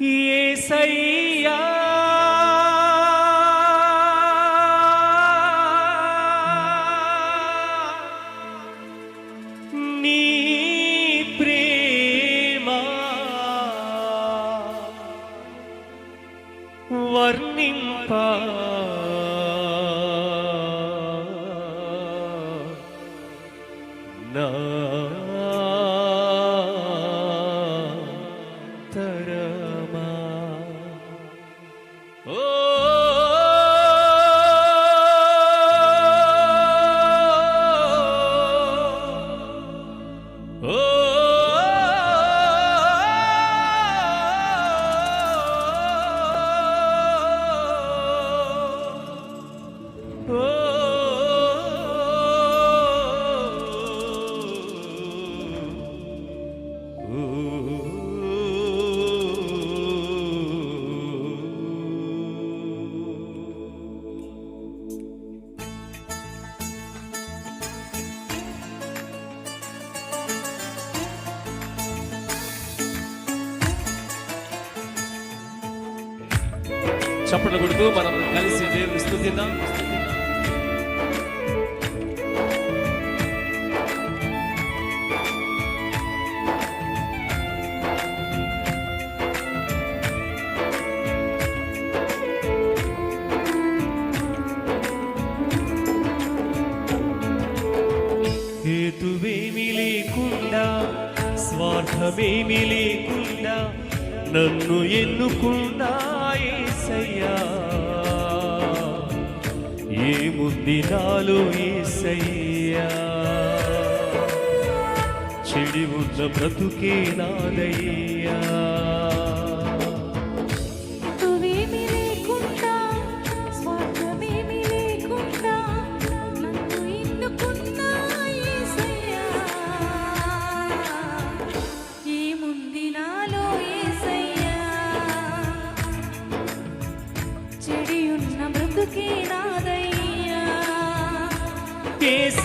ఏసయ్య. చప్పట్లు కొడుతూ మనం కలిసి దేవుని స్థుతిద్దాం. లేకుండా స్వార్థమేమి లేకుండా నన్ను ఎన్నుకున్నా దినాలు ఈసయ్యా చెడి ఉన్న బ్రతుకే నాదయ్యా.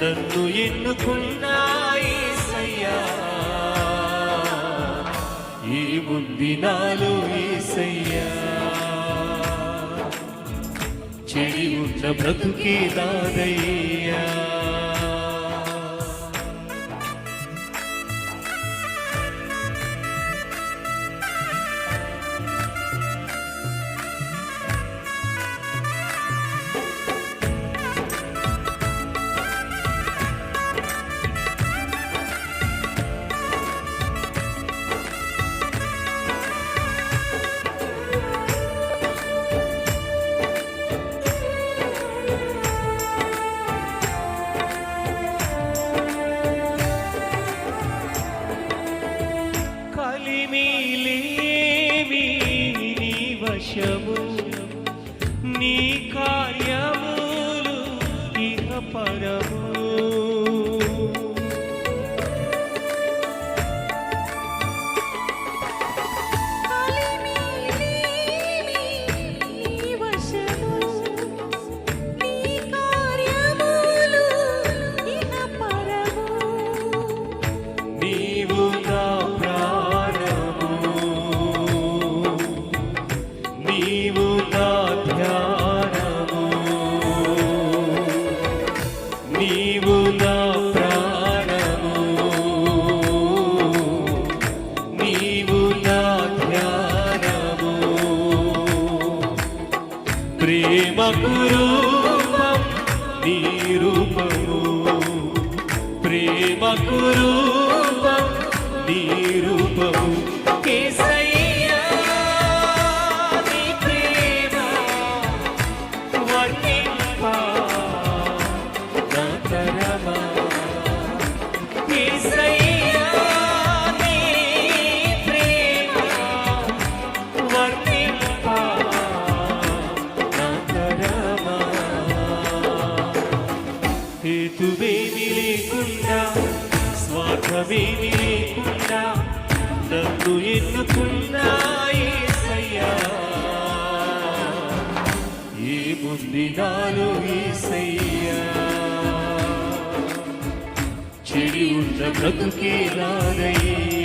నన్ను ఎన్నుకున్నాయి ఈ ముందు నాలో ఏసయ్యా చెడి ఉన్న బ్రతుకే దాదయ్యా me കുരു స్వార్థమేమి లేకుండా నన్ను ఎన్నుకున్నా యేసయ్యా ఏముంది నాలో యేసయ్యా చెడి ఉన్న బ్రతుకే రాదయ్యా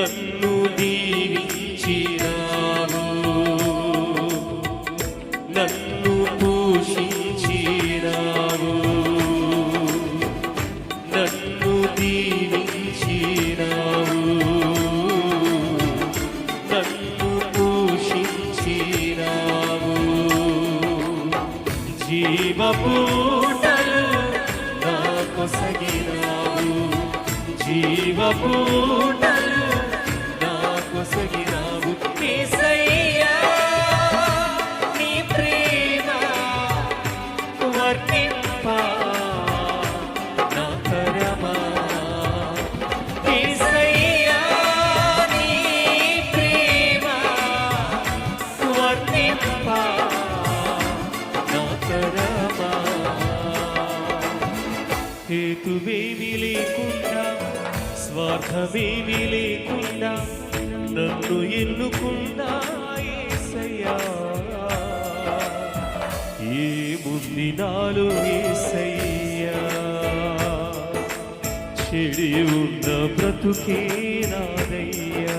నన్ను దీవించినావు నన్ను పోషించినావు నన్ను దీవించినావు నన్ను పోషించినావు జీవపూటలు నా కొసగినావు జీవపూటలు నా హేతువేమి లేకుండా స్వార్థమేమి లేకుండా నన్ను ఎన్నుకున్నా యేసయ్యా ఏముంది నాలో యేసయ్యా చెడి ఉన్న బ్రతుకే నాదయ్యా.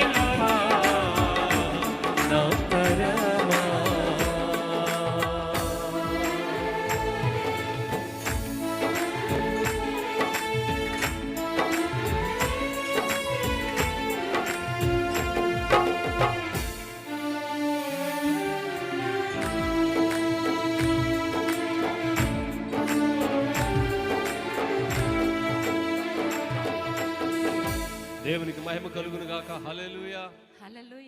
మహిమ కలుగును గాక హల్లెలూయా. హల్లెలూయా.